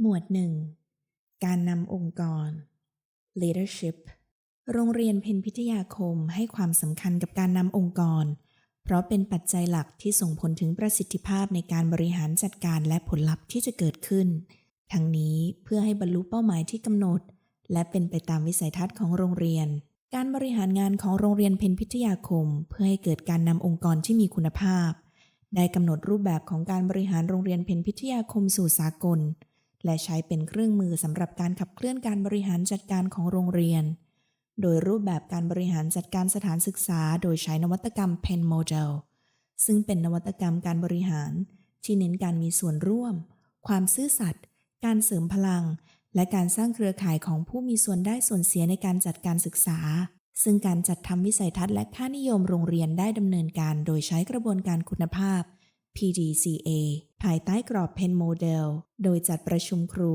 หมวดหนึ่งการนำองค์กร leadership โรงเรียนเพนพิทยาคมให้ความสำคัญกับการนำองค์กร เพราะเป็นปัจจัยหลักที่ส่งผลถึงประสิทธิภาพในการบริหารจัดการและผลลัพธ์ที่จะเกิดขึ้น ทั้งนี้เพื่อให้บรรลุเป้าหมายที่กำหนด และเป็นไปตามวิสัยทัศน์ของโรงเรียน การบริหารงานของโรงเรียนเพนพิทยาคม เพื่อให้เกิดการนำองค์กรที่มีคุณภาพ ได้กำหนดรูปแบบของการบริหารโรงเรียนเพนพิทยาคมสู่สากล และใช้เป็นเครื่องมือสำหรับการขับเคลื่อนการบริหารจัดการของโรงเรียน โดยรูปแบบการบริหารจัดการสถานศึกษา โดยใช้นวัตกรรม Pen Model ซึ่งเป็นนวัตกรรมการบริหาร ที่เน้นการมีส่วนร่วม ความซื่อสัตย์ การเสริมพลัง และการสร้างเครือข่ายของผู้มีส่วนได้ส่วนเสียในการจัดการศึกษา ซึ่งการจัดทำวิสัยทัศน์และค่านิยมโรงเรียนได้ดำเนินการ โดยใช้กระบวนการคุณภาพ PDCA ภายใต้กรอบ Pen Model โดยจัดประชุมครู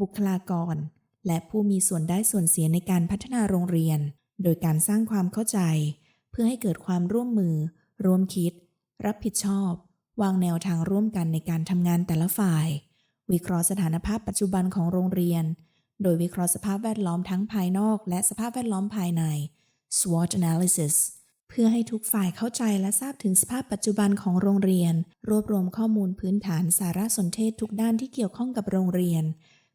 บุคลากร และผู้มีส่วนได้ส่วนเสียในการพัฒนาโรงเรียน โดยการสร้างความเข้าใจ เพื่อให้เกิดความร่วมมือ ร่วมคิด รับผิดชอบ วางแนวทางร่วมกันในการทำงานแต่ละฝ่าย วิเคราะห์สถานภาพปัจจุบันของโรงเรียน โดยวิเคราะห์สภาพแวดล้อมทั้งภายนอก และสภาพแวดล้อมภายใน SWOT analysis เพื่อให้ทุกฝ่ายเข้าใจและทราบถึงสภาพปัจจุบันของโรงเรียน รวบรวมข้อมูลพื้นฐานสารสนเทศทุกด้านที่เกี่ยวข้องกับโรงเรียน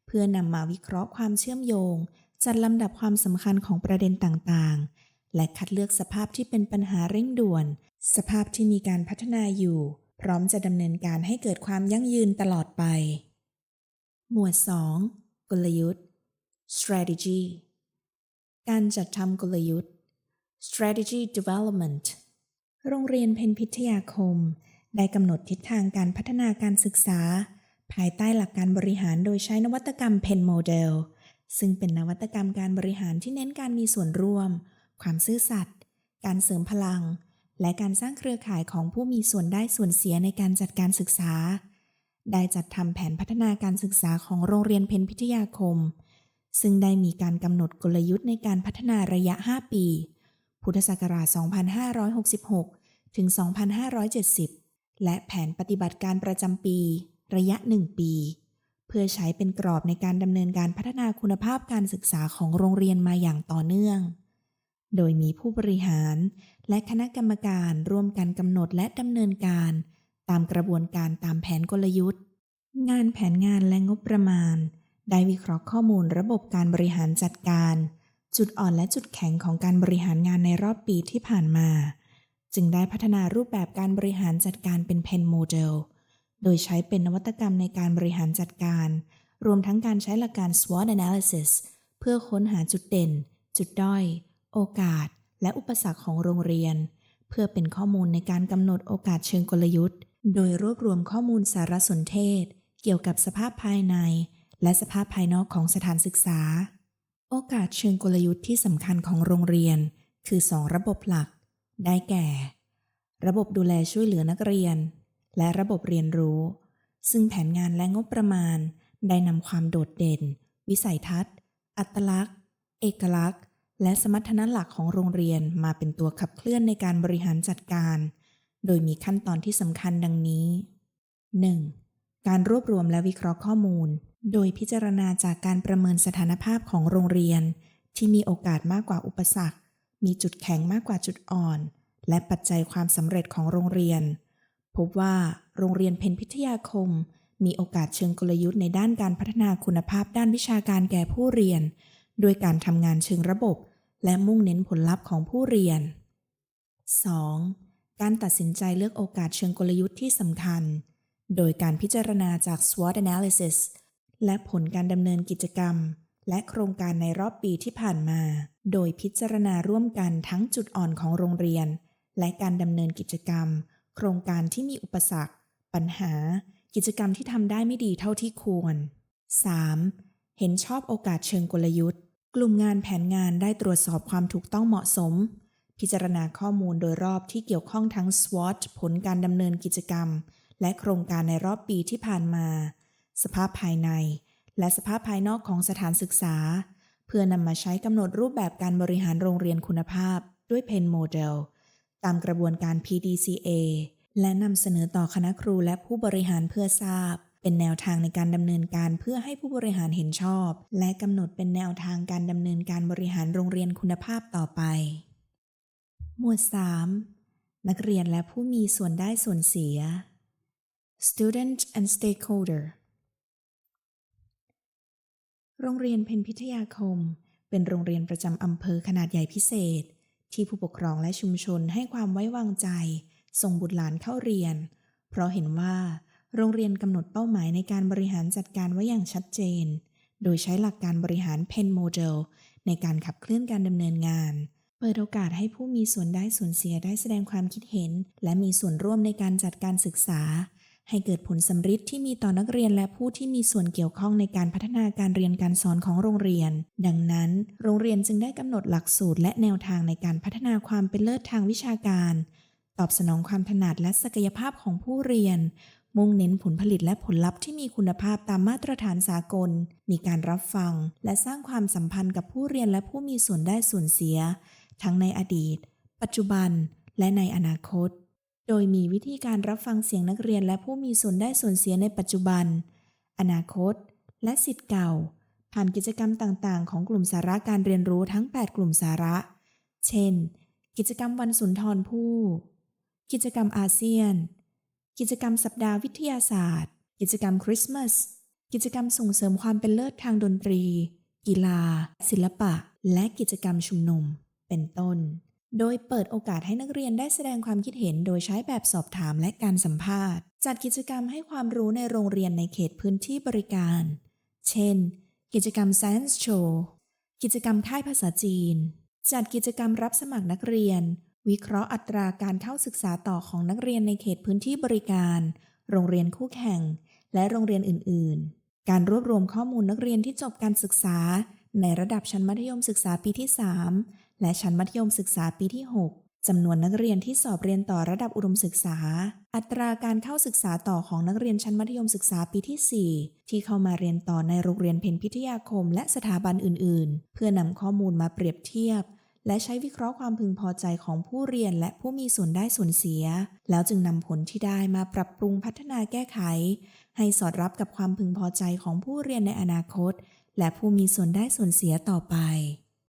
เพื่อนำมาวิเคราะห์ความเชื่อมโยง จัดลำดับความสำคัญของประเด็นต่างๆ และคัดเลือกสภาพที่เป็นปัญหาเร่งด่วน สภาพที่มีการพัฒนาอยู่ พร้อมจะดำเนินการให้เกิดความยั่งยืนตลอดไป หมวด 2 กลยุทธ์ strategy การจัดทำกลยุทธ์ strategy development โรงเรียนเพนพิทยาคม ได้กำหนดทิศทางการพัฒนาการศึกษา ภายใต้หลักการบริหารโดยใช้นวัตกรรม Pen Model ซึ่งเป็นนวัตกรรมการบริหารที่เน้นการมีส่วนร่วม ความซื่อสัตย์ การเสริมพลัง และการสร้างเครือข่ายของผู้มีส่วนได้ส่วนเสียในการจัดการศึกษา ได้จัดทำแผนพัฒนาการศึกษาของโรงเรียนเพนพิทยาคม ซึ่งได้มีการกำหนดกลยุทธ์ในการพัฒนาระยะ 5 ปี พุทธศักราช 2566 ถึง 2570 และแผนปฏิบัติการประจำปี ระยะ 1 ปี เพื่อใช้เป็นกรอบในการดำเนินการพัฒนาคุณภาพการศึกษาของโรงเรียนมาอย่างต่อเนื่อง โดยมีผู้บริหารและคณะกรรมการร่วมกันกำหนดและดำเนินการ ตามกระบวนการตามแผนกลยุทธ์ งานแผนงานและงบประมาณ ได้วิเคราะห์ข้อมูลระบบการบริหารจัดการ จุดอ่อนและจุดแข็งของการบริหารงานในรอบปีที่ผ่านมา จึงได้พัฒนารูปแบบการบริหารจัดการเป็น Pen Model โดยใช้เป็นนวัตกรรมในการบริหารจัดการ รวมทั้งการใช้หลักการ SWOT analysis เพื่อค้นหาจุดเด่น จุดด้อย โอกาส และอุปสรรคของโรงเรียน เพื่อเป็นข้อมูลในการกำหนดโอกาสเชิงกลยุทธ์ โดยรวบรวมข้อมูลสารสนเทศ เกี่ยวกับสภาพภายใน และสภาพภายนอกของสถานศึกษา โอกาสเชิงกลยุทธ์ที่สำคัญของโรงเรียน คือ 2 ระบบหลัก ได้แก่ ระบบดูแลช่วยเหลือนักเรียน และระบบเรียนรู้ ซึ่งแผนงานและงบประมาณ ได้นำความโดดเด่น วิสัยทัศน์ อัตลักษณ์ เอกลักษณ์ และสมรรถนะหลักของโรงเรียนมาเป็นตัวขับเคลื่อนในการบริหารจัดการ โดยมีขั้นตอนที่สำคัญดังนี้ 1. การรวบรวมและวิเคราะห์ข้อมูล โดยพิจารณาจากการประเมินสถานภาพของโรงเรียน ที่มีโอกาสมากกว่าอุปสรรค มีจุดแข็งมากกว่าจุดอ่อน และปัจจัยความสำเร็จของโรงเรียน พบว่าโรงเรียนเพนพิทยาคม มีโอกาสเชิงกลยุทธ์ในด้านการพัฒนาคุณภาพด้านวิชาการแก่ผู้เรียนด้วยการทำงานเชิงระบบ และมุ่งเน้นผลลัพธ์ของผู้เรียน 2. การตัดสินใจเลือกโอกาสเชิงกลยุทธ์ที่สำคัญ โดยการพิจารณาจาก SWOT analysis และผลการดำเนินกิจกรรม และโครงการในรอบปีที่ผ่านมา โดยพิจารณาร่วมกันทั้งจุดอ่อนของโรงเรียน และการดำเนินกิจกรรม โครงการที่มีอุปสรรค ปัญหา กิจกรรมที่ทำได้ไม่ดีเท่าที่ควร 3. เห็นชอบโอกาสเชิงกลยุทธ์ กลุ่มงานแผนงานได้ตรวจสอบความถูกต้องเหมาะสม พิจารณาข้อมูลโดยรอบที่เกี่ยวข้องทั้ง SWOT ผลการดำเนินกิจกรรม และโครงการในรอบปีที่ผ่านมา สภาพภายใน และสภาพภายนอกของสถานศึกษา เพื่อนำมาใช้กำหนดรูปแบบการบริหารโรงเรียนคุณภาพ ด้วย Pen Model ตามกระบวนการ PDCA และนำเสนอต่อคณะครูและผู้บริหารเพื่อทราบเป็นเป็นแนวทางในการดำเนินการเพื่อให้ผู้บริหารเห็นชอบ และกำหนดเป็นแนวทางการดำเนินการบริหารโรงเรียนคุณภาพต่อไป หมวด 3 นักเรียนและผู้มีส่วนได้ส่วนเสีย student and stakeholder โรงเรียนเพนพิทยาคม เป็นโรงเรียนประจำอำเภอขนาดใหญ่พิเศษ ที่ผู้ปกครองและชุมชนให้ความไว้วางใจ ส่งบุตรหลานเข้าเรียน เพราะเห็นว่า โรงเรียนกำหนดเป้าหมายในการบริหารจัดการไว้อย่างชัดเจน โดยใช้หลักการบริหารเพนโมเดลในการขับเคลื่อนการดำเนินงาน เปิดโอกาสให้ผู้มีส่วนได้ส่วนเสียได้แสดงความคิดเห็น และมีส่วนร่วมในการจัดการศึกษา ให้เกิดผลสำฤทธิ์ที่มีต่อนักเรียนและผู้ที่มีส่วนเกี่ยวข้องในการพัฒนาการเรียนการสอนของโรงเรียน ดังนั้น โรงเรียนจึงได้กำหนดหลักสูตรและแนวทางในการพัฒนาความเป็นเลิศทางวิชาการ ตอบสนองความถนัดและศักยภาพของผู้เรียน มุ่งเน้นผลผลิตและผลลัพธ์ที่มีคุณภาพตามมาตรฐานสากล มีการรับฟัง และสร้างความสัมพันธ์กับผู้เรียนและผู้มีส่วนได้ส่วนเสีย ทั้งในอดีต ปัจจุบัน และในอนาคต โดยมีวิธีการรับฟังเสียงนักเรียนและผู้มีส่วนได้ส่วนเสียในปัจจุบัน อนาคต และสิทธิ์เก่า ผ่านกิจกรรมต่างๆ ของกลุ่มสาระการเรียนรู้ทั้ง 8 กลุ่มสาระ เช่น กิจกรรมวันสุนทรภู่ กิจกรรมอาเซียน กิจกรรมสัปดาห์วิทยาศาสตร์ กิจกรรมคริสต์มาส กิจกรรมส่งเสริมความเป็นเลิศทางดนตรี กีฬา ศิลปะ และกิจกรรมชุมนุม เป็นต้น โดยเปิดโอกาสให้นักเรียนได้แสดงความคิดเห็นโดยใช้แบบสอบถามและการสัมภาษณ์ จัดกิจกรรมให้ความรู้ในโรงเรียนในเขตพื้นที่บริการ เช่น กิจกรรม Science Show กิจกรรมค่ายภาษาจีน จัดกิจกรรมรับสมัครนักเรียน วิเคราะห์อัตราการเข้าศึกษาต่อของนักเรียนในเขตพื้นที่บริการ โรงเรียนคู่แข่ง และโรงเรียนอื่น ๆ การรวบรวมข้อมูลนักเรียนที่จบการศึกษา ในระดับชั้นมัธยมศึกษาปีที่ 3 และชั้นมัธยมศึกษาปีที่ 6จำนวนนักเรียนที่สอบเรียนต่อระดับอุดมศึกษา อัตราการเข้าศึกษาต่อของนักเรียนชั้นมัธยมศึกษาปีที่ 4 ที่เข้ามาเรียนต่อในโรงเรียนเพนพิทยาคม และสถาบันอื่น ๆ เพื่อนำข้อมูลมาเปรียบเทียบและใช้วิเคราะห์ความพึงพอใจของผู้เรียนและผู้มีส่วนได้ส่วนเสีย แล้วจึงนำผลที่ได้มาปรับปรุงพัฒนาแก้ไข ให้สอดรับกับความพึงพอใจของผู้เรียนในอนาคต และผู้มีส่วนได้ส่วนเสียต่อไป